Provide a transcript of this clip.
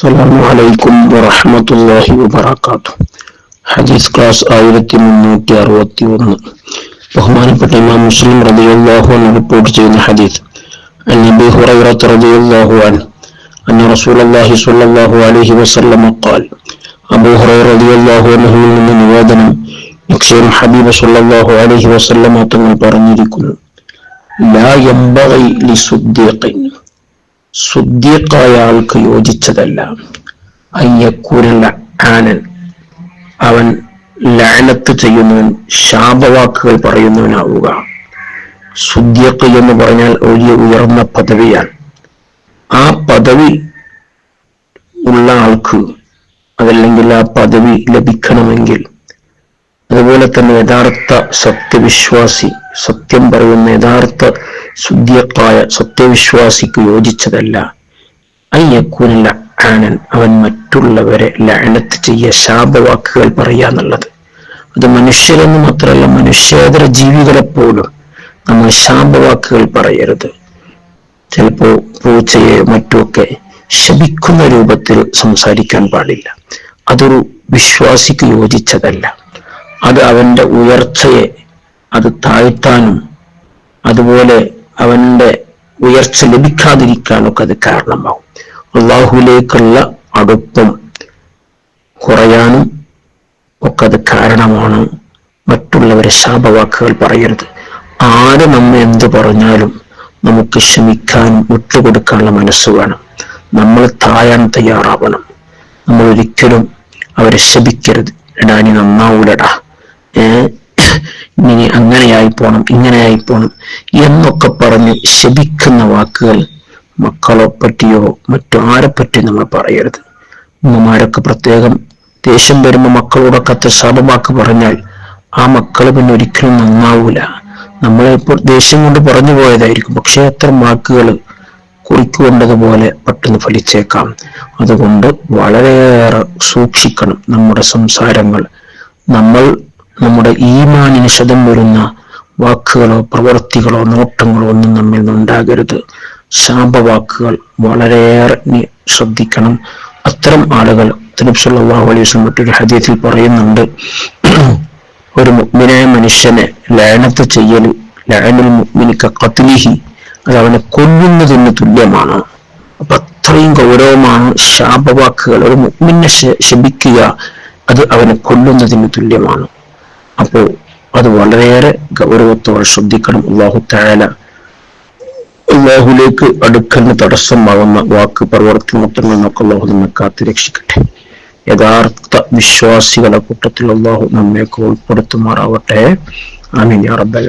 السلام عليكم ورحمة الله وبركاته. حديث كاس آيرتي من نوتي أروتي ومن بخمان امام مسلم رضي الله عنه ريبورت جين حديث أن نبي هريرة رضي الله عنه أن رسول الله صلى الله عليه وسلم قال أبو هريرة رضي الله عنه من من وادنا يكسر حبيب صلى الله عليه وسلم تنبرني لكل لا ينبغي لصديقين സുദ്ദീഖായ ആൾക്ക് യോജിച്ചതല്ല. അയ്യക്കൂരല്ല ആനൻ അവൻ ലാനത്ത് ചെയ്യുന്നവൻ ശാപവാക്കുകൾ പറയുന്നവനാവുക. സുദ്ദീഖ് എന്ന് പറഞ്ഞാൽ വലിയ ഉയർന്ന പദവിയാണ്. ആ പദവി ഉള്ള ആൾക്ക് അതല്ലെങ്കിൽ ആ പദവി ലഭിക്കണമെങ്കിൽ അതുപോലെ തന്നെ യഥാർത്ഥ സത്യവിശ്വാസി സത്യം പറയുന്ന യഥാർത്ഥ ശുദ്ധിയക്കായ സത്യവിശ്വാസിക്ക് യോജിച്ചതല്ല. അയ്യക്കൂനല്ല ആനൻ അവൻ മറ്റുള്ളവരെ ലഅനത്ത് ചെയ്യ ശാപവാക്കുകൾ പറയാന്നുള്ളത് അത് മനുഷ്യരെന്ന് മാത്രമല്ല മനുഷ്യേതര ജീവികളെ പോലും നമ്മൾ ശാപവാക്കുകൾ പറയരുത്. ചിലപ്പോ പൂച്ചയെ മറ്റുമൊക്കെ ശപിക്കുന്ന രൂപത്തിൽ സംസാരിക്കാൻ പാടില്ല. അതൊരു വിശ്വാസിക്ക് യോജിച്ചതല്ല. അത് അവന്റെ ഉയർച്ചയെ അത് താഴ്ത്താനും അതുപോലെ അവന്റെ ഉയർച്ച ലഭിക്കാതിരിക്കാനൊക്കെ അത് കാരണമാവും. അള്ളാഹുലേക്കുള്ള അടുപ്പം കുറയാനും ഒക്കെ അത് കാരണമാണ്. മറ്റുള്ളവരെ ശാപവാക്കുകൾ പറയരുത്. ആര് നമ്മെ എന്ത് പറഞ്ഞാലും നമുക്ക് ക്ഷമിക്കാനും വിട്ടുകൊടുക്കാനുള്ള മനസ്സ് വേണം. നമ്മൾ താഴാൻ തയ്യാറാവണം. നമ്മൾ ഒരിക്കലും അവരെ ശപിക്കരുത്. എടാ നീ നന്നാവൂലടാ. ഏ? ഇനി അങ്ങനെയായി പോണം ഇങ്ങനെയായി പോണം എന്നൊക്കെ പറഞ്ഞ് ശപിക്കുന്ന വാക്കുകൾ മക്കളെ പറ്റിയോ മറ്റു ആരെ പറ്റിയോ നമ്മൾ പറയരുത്. ഉമ്മമാരൊക്കെ പ്രത്യേകം ദേഷ്യം വരുമ്പോൾ മക്കളോടൊക്കെ അത്ര ശാപവാക്ക് പറഞ്ഞാൽ ആ മക്കൾ പിന്നെ ഒരിക്കലും നന്നാവൂല. നമ്മൾ ഇപ്പോൾ ദേഷ്യം കൊണ്ട് പറഞ്ഞു പോയതായിരിക്കും. പക്ഷെ അത്തരം വാക്കുകൾ കുറിക്കുകൊണ്ടതുപോലെ പെട്ടെന്ന് ഫലിച്ചേക്കാം. അതുകൊണ്ട് വളരെയേറെ സൂക്ഷിക്കണം നമ്മുടെ സംസാരങ്ങൾ. നമ്മൾ നമ്മുടെ ഈമാനിന് ശതം വരുന്ന വാക്കുകളോ പ്രവൃത്തികളോ നോട്ടങ്ങളോ ഒന്നും നമ്മിൽ നിന്നുണ്ടാകരുത് ശാപവാക്കുകൾ വളരെയേറെ ശ്രദ്ധിക്കണം. അത്തരം ആളുകൾ തിരുപ്സല്ലാഹു മറ്റൊരു ഹദീസിൽ പറയുന്നുണ്ട്. ഒരു മുഗ്മിനായ മനുഷ്യനെ ലയനത്ത് ചെയ്യൽ ലയനിൽ മുഗ്മിനിക്ക കത്തിലിഹി അത് അവനെ കൊല്ലുന്നതിന് തുല്യമാണ്. അപ്പൊ അത്രയും ഗൗരവമാണ് ശാപവാക്കുകൾ. ഒരു മുഗ്മിനെ ശപിക്കുക അത് അവനെ കൊല്ലുന്നതിന് തുല്യമാണ്. അപ്പോൾ അത് വളരെയേറെ ഗൗരവത്തോടെ ശ്രദ്ധിക്കണം. അള്ളാഹു താന അള്ളാഹുലേക്ക് അടുക്കലിന് തടസ്സമാകുന്ന വാക്ക് പ്രവർത്തനത്തിൽ നിന്നൊക്കെ അള്ളാഹു നമ്മെ കാത്തു രക്ഷിക്കട്ടെ. യഥാർത്ഥ വിശ്വാസികളുടെ കൂട്ടത്തിൽ അള്ളാഹു നമ്മയൊക്കെ ഉൾപ്പെടുത്തുമാറാവട്ടെ ആമീൻ റബ്ബൽ